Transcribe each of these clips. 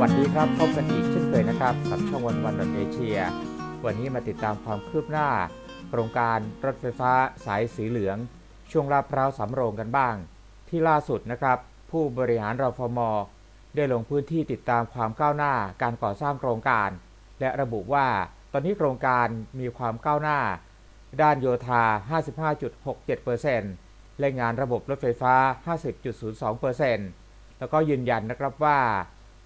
วัสดีครับ พบกันอีกเช่นเคยนะครับกับช่องวันวันดอเอเชียวันนี้มาติดตามความคืบหน้า โครงการรถไฟฟ้าสายสีเหลือง ช่วงลาดพร้าวสำโรงกันบ้าง ที่ล่าสุดนะครับ ผู้บริหารรฟมได้ลงพื้นที่ติดตามความก้าวหน้าการก่อสร้างโครงการ และระบุว่าตอนนี้โครงการมีความก้าวหน้า ด้านโยธา 55.67%และงานระบบรถไฟฟ้า 50.02%แล้วก็ยืนยันนะครับว่า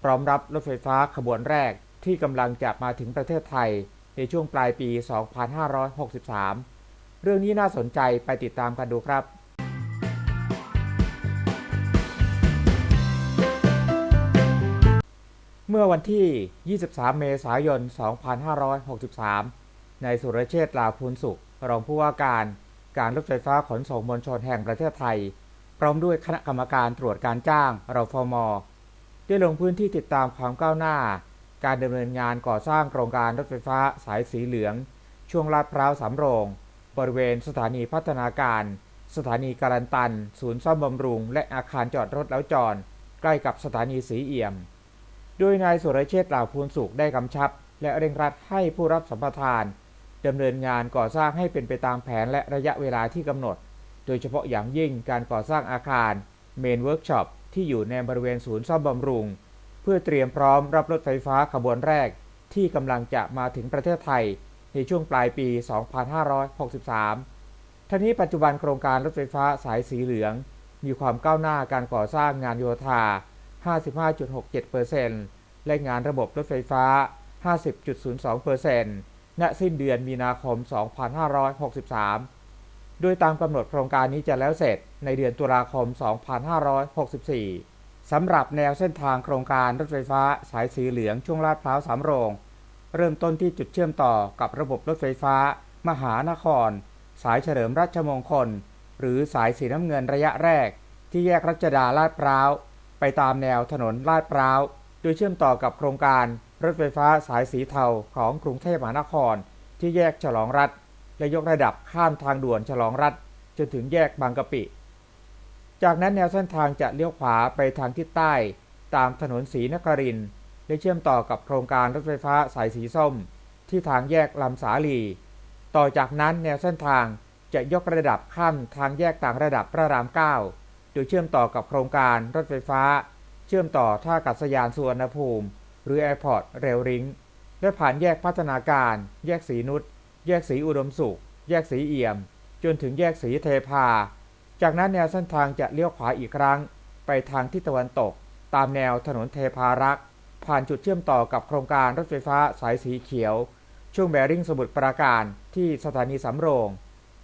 พร้อมรับรถไฟฟ้าขบวนแรกที่กำลังจะมาถึงประเทศไทยในช่วงปลายปี 2563 เรื่องนี้น่าสนใจไปติดตามกันดูครับเมื่อวันที่ 23 เมษายน 2563ในสุรเชษฐ์ลาภูลสุข รองผู้ว่าการการรถไฟฟ้าขนส่งมวลชนแห่งประเทศไทย พร้อมด้วยคณะกรรมการตรวจการจ้างรฟม ได้ลงพื้นที่ติดตามความก้าวหน้า การดำเนินงานก่อสร้างโครงการรถไฟฟ้าสายสีเหลือง ช่วงลาดพร้าวสำโรง บริเวณสถานีพัฒนาการ สถานีการันตัน ศูนย์ซ่อมบำรุง และอาคารจอดรถแล้วจอดใกล้กับสถานีสีเอี่ยม โดยนายสุรเชษฐ์เหล่าพูนสุขได้กำชับ และเร่งรัดให้ผู้รับสัมปทานดำเนินงานก่อสร้างให้เป็นไปตามแผนและระยะเวลาที่กำหนด โดยเฉพาะอย่างยิ่งการก่อสร้างอาคารเมนเวิร์กช็อป ที่อยู่ในบริเวณศูนย์ซ่อมบำรุง เพื่อเตรียมพร้อมรับรถไฟฟ้าขบวนแรก ที่กำลังจะมาถึงประเทศไทย ในช่วงปลายปี 2563ทั้งนี้ปัจจุบันโครงการรถไฟฟ้าสายสีเหลือง มีความก้าวหน้าการก่อสร้างงานโยธา 55.67%และงานระบบรถไฟฟ้า 50.02%ณสิ้นเดือนมีนาคม 2563 โดยตามกำหนดโครงการนี้จะแล้วเสร็จในเดือนตุลาคม 2564 สำหรับแนวเส้นทางโครงการรถไฟฟ้าสายสีเหลืองช่วงลาดพร้าวสามโรง เริ่มต้นที่จุดเชื่อมต่อกับระบบรถไฟฟ้า มหานคร สายเฉลิมราชมงคล หรือสายสีน้ำเงินระยะแรก ที่แยกรัชดาลาดพร้าว ไปตามแนวถนนลาดพร้าว โดยเชื่อมต่อกับโครงการรถไฟฟ้าสายสีเทาของกรุงเทพมหานคร ที่แยกฉลองรัฐ และยกระดับข้ามทางด่วนฉลองรัฐจนถึงแยกบางกะปิ จากนั้นแนวเส้นทางจะเลี้ยวขวาไปทางทิศใต้ตามถนนศรีนครินและเชื่อมต่อกับโครงการรถไฟฟ้าสายสีส้ม ที่ทางแยกลำสาลี ต่อจากนั้นแนวเส้นทางจะยกระดับข้ามทางแยกต่างระดับพระราม9โดยเชื่อมต่อกับโครงการรถไฟฟ้า เชื่อมต่อท่าอากาศยานสุวรรณภูมิ หรือ Airport Rail Link และผ่านแยกพัฒนาการ แยกสีนุช แยกสีอุดมสุข แยกสีเอี่ยม จนถึงแยกสีเทพา จากนั้นแนวเส้นทางจะเลี้ยวขวาอีกครั้ง ไปทางทิศตะวันตก ตามแนวถนนเทพารักษ์ผ่านจุดเชื่อมต่อกับโครงการรถไฟฟ้าสายสีเขียว ช่วงแบริ่งสมุทรปราการที่สถานีสำโรง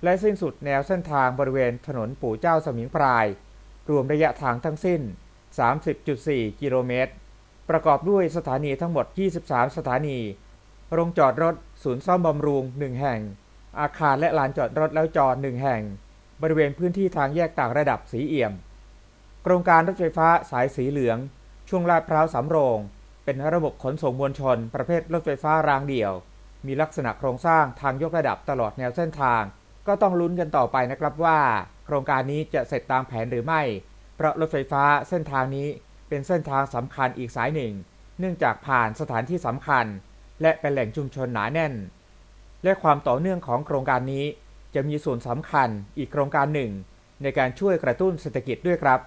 และสิ้นสุดแนวเส้นทางบริเวณถนนปู่เจ้าสมิงพราย รวมระยะทางทั้งสิ้น 30.4 กิโลเมตร ประกอบด้วยสถานีทั้งหมด 23 สถานี โรงจอดรถ ศูนย์ซ่อมบำรุง1แห่ง อาคารและลานจอดรถแล้วจอด1แห่ง บริเวณพื้นที่ทางแยกต่างระดับสีเอี่ยม โครงการรถไฟฟ้าสายสีเหลือง ช่วงลาดพร้าวสำโรง เป็นระบบขนส่งมวลชน ประเภทรถไฟฟ้ารางเดี่ยว มีลักษณะโครงสร้างทางยกระดับตลอดแนวเส้นทาง ก็ต้องลุ้นกันต่อไปนะครับว่า โครงการนี้จะเสร็จตามแผนหรือไม่ เพราะรถไฟฟ้าเส้นทางนี้เป็นเส้นทางสำคัญอีกสายหนึ่ง เนื่องจากผ่านสถานที่สำคัญ และเป็นแหล่งชุมชนหนาแน่น และความต่อเนื่องของโครงการนี้จะมีส่วนสำคัญอีกโครงการหนึ่ง ในการช่วยกระตุ้นเศรษฐกิจด้วยครับ